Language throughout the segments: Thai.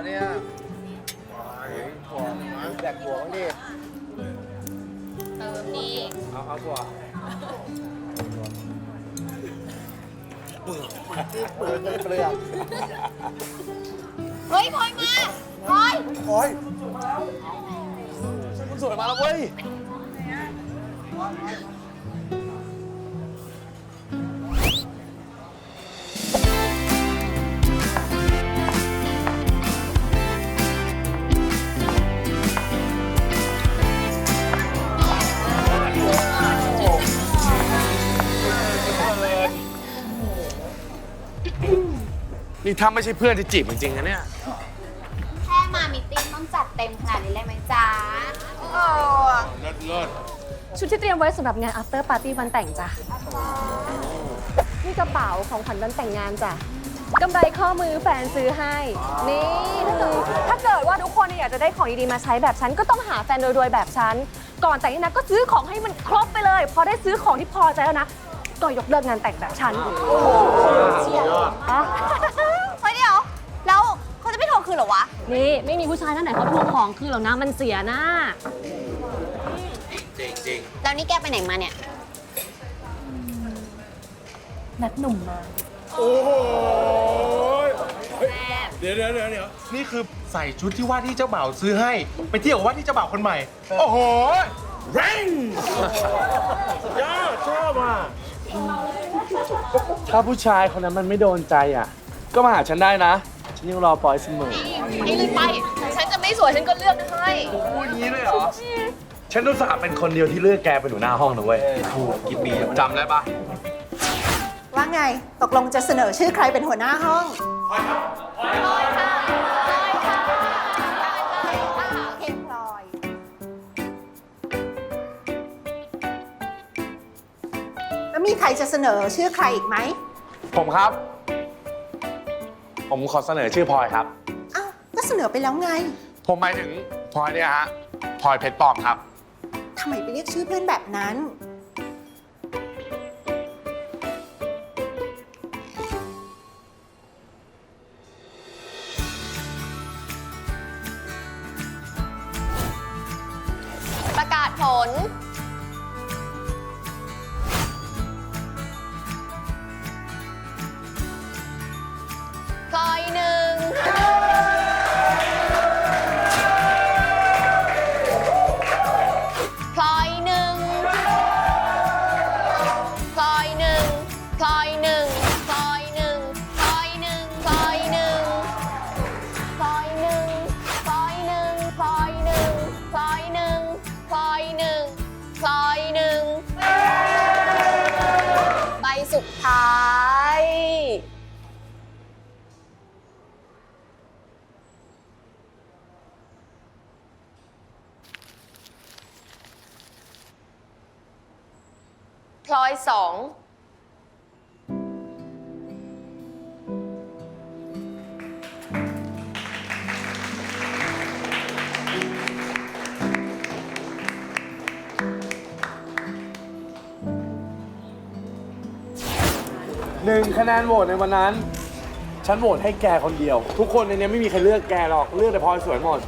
แล้วเนี่ยถั่วแดกถั่วบ้างดิเติมดีเอาเอาถั่วเปลือกเปลือกเฮ้ยพลอยมาพลอยโอ้ยคุณสวยมาแล้วเว้ย นี่ถ้าไม่ใช่เพื่อนจะจีบจริงๆนะเนี่ย แค่มามิตติ้งต้องจัดเต็มขนาดนี้เลยไหมจ๊ะโอ้เลิศเลิศชุดที่เตรียมไว้สำหรับงาน after party วันแต่งจ้ะ นี่กระเป๋าของขวัญวันแต่งงานจ้ะกำไรข้อมือแฟนซื้อให้ นี่ถ้าเกิดถ้าเกิดว่าทุกคนเนี่ยอยากจะได้ของดีๆมาใช้แบบฉัน ก็ต้องหาแฟนรวยๆแบบฉัน ก่อนแต่งนี่นะก็ซื้อของให้มันครบไปเลย พอได้ซื้อของที่พอใจแล้วนะ ก็ยกเลิกงานแต่งแบบฉัน โอ้โหเชียร์ วะ นี่ ไม่มีผู้ชายท่านไหนเขาทวงของคืนหรอกนะมันเสียนะจริงจริงแล้วนี่แกไปไหนมาเนี่ย นัดหนุ่มมา โอ้โหเดี๋ยวเดี๋ยวเดี๋ยวเดี๋ยวนี่คือใส่ชุดที่ว่าที่เจ้าบ่าวซื้อให้ ไปเที่ยวกับว่าที่เจ้าบ่าวคนใหม่ โอ้โหแรงยอดชอบอะถ้าผู้ชายคนนั้นมันไม่โดนใจอะ ก็มาหาฉันได้นะ ฉันยังรอปอยเสมอไปเลยไป ฉันจะไม่สวยฉันก็เลือกให้ พูดอย่างนี้เลยเหรอ ฉันรู้สาห์เป็นคนเดียวที่เลือกแกเป็นหัวหน้าห้องนะเว้ยถูกกี่ปีจำได้ปะว่าไงตกลงจะเสนอชื่อใครเป็นหัวหน้าห้องพลอยค่ะพลอยค่ะเพลงพลอย แล้วมีใครจะเสนอชื่อใครอีกไหม ผมครับ ผมขอเสนอชื่อพลอยครับ อ้าวก็เสนอไปแล้วไงผมหมายถึงพลอยเนี่ยฮะพลอยเพชรปลอมครับ ทำไมไปเรียกชื่อเพื่อนแบบนั้น ท้าย พลอยสอง หนึ่งคะแนนโหวตในวันนั้น ฉันโหวตให้แกคนเดียว ทุกคนในนี้ไม่มีใครเลือกแกหรอก เลือกแต่พลอยสวยหมด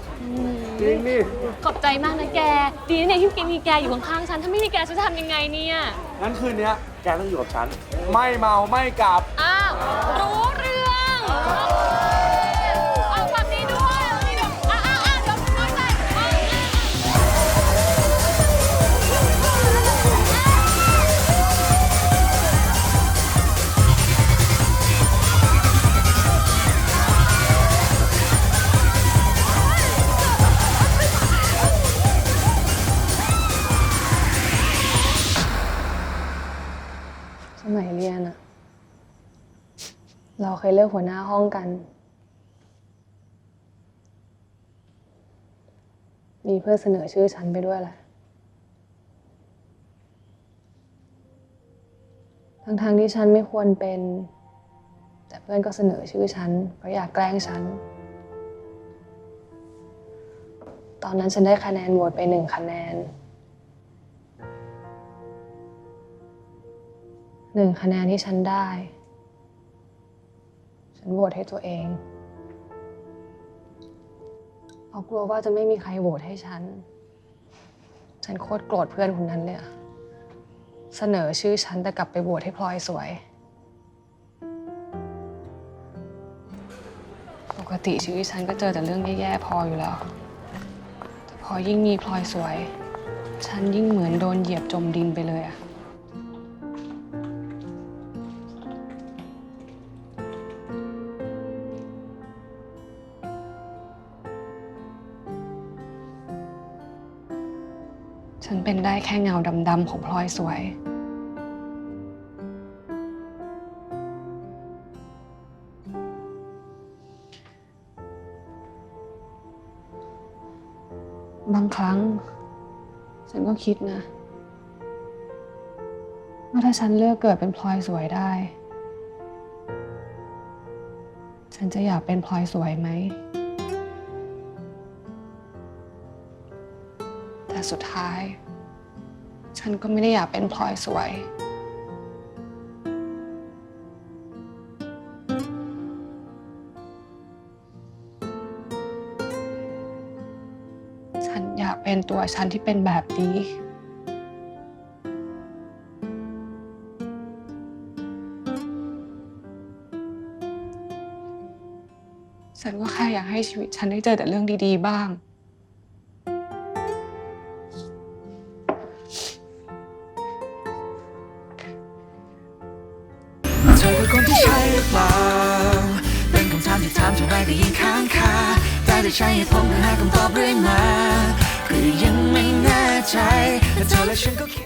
จริงนี่ขอบใจมากนะแก ดีนะเนี่ยที่มีแกอยู่ข้างๆฉัน ถ้าไม่มีแกฉันจะทำยังไงเนี่ย งั้นคืนเนี้ยแกต้องอยู่กับฉัน ไม่เมาไม่กลับ อ้าว รู้เรื่อง เราเคยเลือกหัวหน้าห้องกัน มีเพื่อเสนอชื่อฉันไปด้วยแหละ ทั้งๆที่ฉันไม่ควรเป็น แต่เพื่อนก็เสนอชื่อฉันเพราะอยากแกล้งฉัน ตอนนั้นฉันได้คะแนนโหวตไปหนึ่งคะแนนหนึ่งคะแนนที่ฉันได้ ฉันโหวตให้ตัวเองเพราะกลัวว่าจะไม่มีใครโหวตให้ฉัน ฉันโคตรโกรธเพื่อนคนนั้นเลยอะเสนอชื่อฉันแต่กลับไปโหวตให้พลอยสวย ปกติชีวิตฉันก็เจอแต่เรื่องแย่ๆพออยู่แล้ว แต่พอยิ่งมีพลอยสวย ฉันยิ่งเหมือนโดนเหยียบจมดินไปเลยอะ ฉันเป็นได้แค่เงาดำๆของพลอยสวย บางครั้ง ฉันก็คิดนะ ว่าถ้าฉันเลือกเกิดเป็นพลอยสวยได้ ฉันจะอยากเป็นพลอยสวยไหม สุดท้าย ฉันก็ไม่ได้อยากเป็นพลอยสวย ฉันอยากเป็นตัวฉันที่เป็นแบบนี้ฉันก็แค่อยากให้ชีวิตฉันได้เจอแต่เรื่องดี ๆ บ้าง รือเปล่า เป็นคำถามที่ถามเท่าไรก็ยิ่งค้างคาแต่ได้ใช้เหตุผลเพื่อหาคำตอบเรื่อยมาคือยังไม่แน่ใจแต่เธอและฉันก็คิด